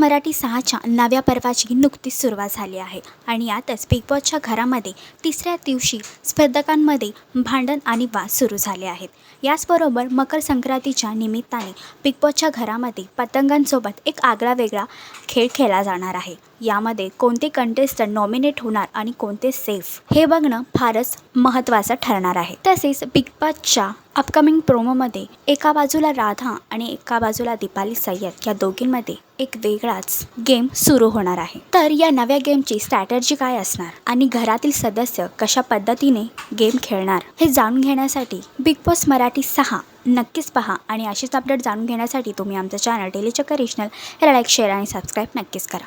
मराठी सहाच्या नव्या पर्वाची नुकतीच सुरुवात झाली आहे. आणि यातच बिग बॉसच्या घरामध्ये तिसऱ्या दिवशी स्पर्धकांमध्ये भांडण आणि वाद सुरू झाले आहेत. याचबरोबर मकर संक्रांतीच्या निमित्ताने बिग बॉसच्या घरामध्ये पतंगांसोबत एक आगळा वेगळा खेळ खेळला जाणार आहे. यामध्ये कोणते कंटेस्टंट नॉमिनेट होणार आणि कोणते सेफ हे बघणं फारच महत्त्वाचं ठरणार आहे. तसेच बिग बॉसच्या अपकमिंग प्रोमोमध्ये एका बाजूला राधा आणि एका बाजूला दीपाली सय्यद या दोघींमध्ये एक वेगळाच गेम सुरू होणार आहे. तर या नव्या गेमची स्ट्रॅटर्जी काय असणार? आणि घरातील सदस्य कशा पद्धतीने गेम खेळणार? हे जाणून घेण्यासाठी बिग बॉस मराठी सहा नक्कीच पहा आणि अशीच अपडेट जाणून घेण्यासाठी तुम्ही आमचं चॅनल डेली चक्कर रिजनल हे लाईक शेअर आणि सबस्क्राईब नक्कीच करा.